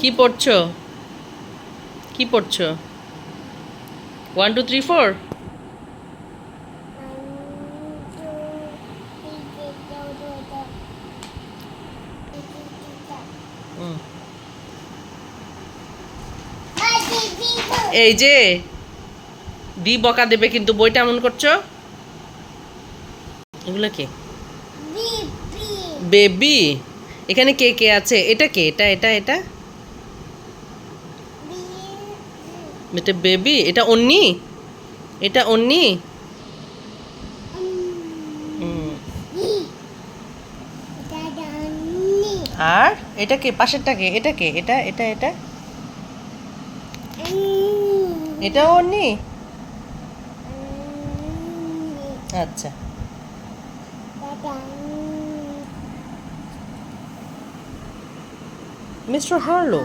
কি পড়ছো? কি পড়ছো? ওয়ান টু থ্রি ফোর এই যে দি বকা দেবে কিন্তু বইটা এমন করছ? এগুলো কে? বেবি এখানে কে কে আছে? এটা কে? এটা এটা এটা? এটা বেবি এটা অন্নি? এটা অন্নি? আর? এটা কে? পাশেরটা কে? এটা কে? এটা এটা এটা? এটা অন্নি? আচ্ছা। Mister Harlow.